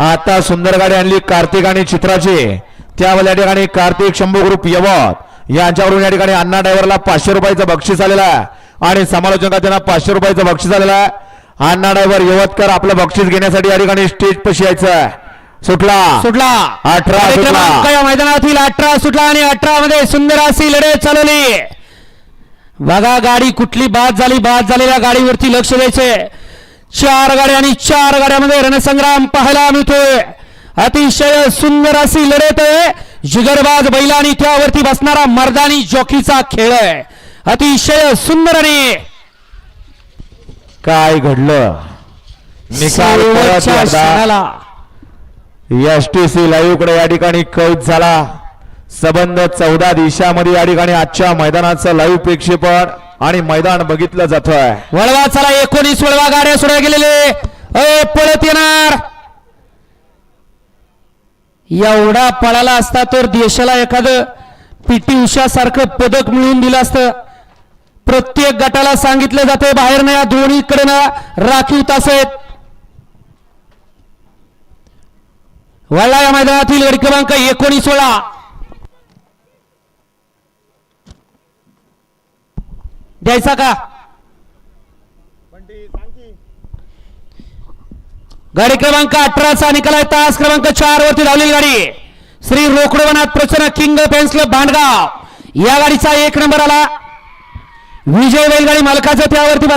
आता सुंदर गाडी आणली कार्तिक आणि चित्राची. त्यावेळेला या ठिकाणी कार्तिक शंभू ग्रुप यवत. यांच्याकडून या ठिकाणी अण्णा ड्रायव्हरला पाचशे रुपयाचं बक्षीस आलेलं आहे. आणि समालोचकांना त्यांना पाचशे रुपयाचं बक्षीस आलेलं आहे. अण्णा ड्रायव्हर यवतकर आपलं बक्षीस घेण्यासाठी या ठिकाणी स्टेज पशी यायचं सुटला. सुटला. अठरा या मैदानातील अठरा सुटला आणि अठरा मध्ये सुंदर अशी लढत चालवली बघा गाडी कुठली बाद झाली. बाद झालेल्या गाडीवरती लक्ष द्यायचे चार गाड्या आणि चार गाड्यामध्ये रणसंग्राम पाहायला मिळतोय. अतिशय सुंदर अशी लढत आहे. जिगरबाज बैला आणि त्यावरती बसणारा मर्दानी जॉकीचा खेळ आहे. अतिशय सुंदर आणि काय घडलं? एस टी सी लाईव्हकडे या ठिकाणी कैद झाला. संबंध चौदा दिशामध्ये या ठिकाणी आजच्या मैदानाचं लाईव्ह प्रक्षेपण. आणि मैदान बघितलं जातोय. वळवा चला एकोणीस वळवा गाड्या सोडा गेलेले. अय पळत येणार. एवढा पळाला असता तर देशाला एखादं पीटी उषा सारखं पदक मिळवून दिलं असतं. प्रत्येक गटाला सांगितलं जाते बाहेर ना या दोन्हीकडे ना राखीव तास आहेत. वळला या मैदानातील गडी क्रमांक एकोणीस वळा. द्यायचा का? गाडी क्रमांक अठराचा निकाल आहे. तास क्रमांक चार वरती धावलेली गाडी. श्री रोकडवनाथ प्रसन्न किंग पेन्स क्लब भांडगाव. या गाडीचा एक नंबर आला. विजय बैलगाडी मालकाचं त्यावरती बस